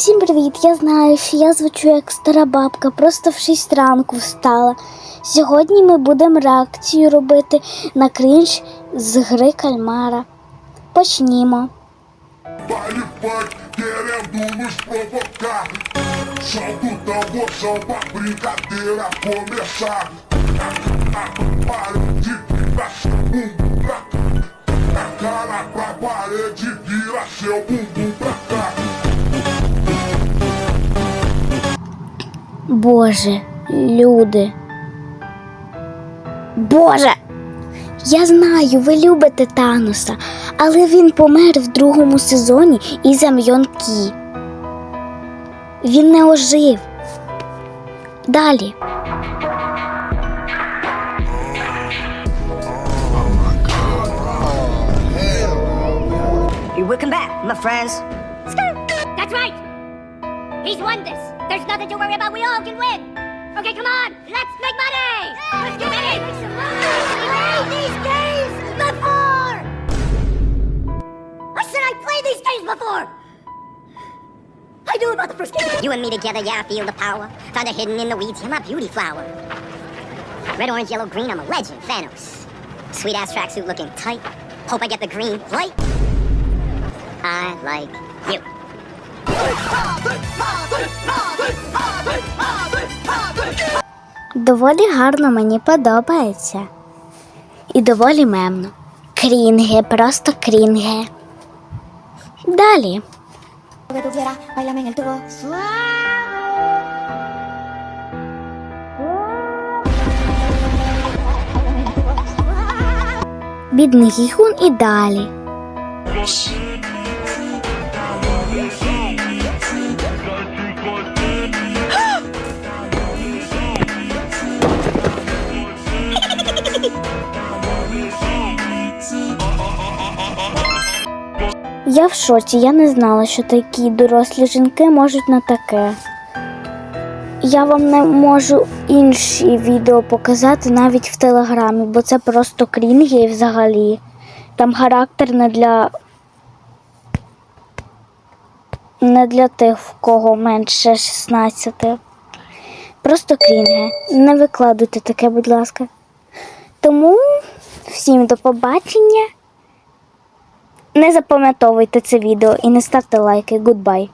Всім привіт! Я знаю, що я звучу як стара бабка, просто в 6 ранку встала. Сьогодні ми будемо реакцію робити на крінж з гри кальмара. Почнімо. Para de virar seu bumbum pra Боже, люди. Боже! Я знаю, ви любите Таноса, але він помер в другому сезоні із Мйонкі. Він не ожив. Далі. Welcome back, my friends. That's right! He's won this! There's nothing to worry about, we all can win! Okay, come on! Let's make money! Let's get money! I played these games before! I said I played these games before! I knew about the first game. You and me together, yeah, I feel the power. Found her hidden in the weeds, you're my beauty flower. Red, orange, yellow, green, I'm a legend, Thanos. Sweet ass tracksuit looking tight. Hope I get the green light. I like you. Доволі гарно мені подобається. І доволі мемно. Крінге, просто крінге. Далі. Бідний гіхун і далі. Я в шоці, я не знала, що такі дорослі жінки можуть на таке. Я вам не можу інші відео показати навіть в телеграмі, бо це просто крінги і взагалі. Там характер не для. Не для тих, в кого менше 16. Просто крінги. Не викладуйте таке, будь ласка. Тому всім до побачення. Не запам'ятовуйте це відео і не ставте лайки. Гудбай.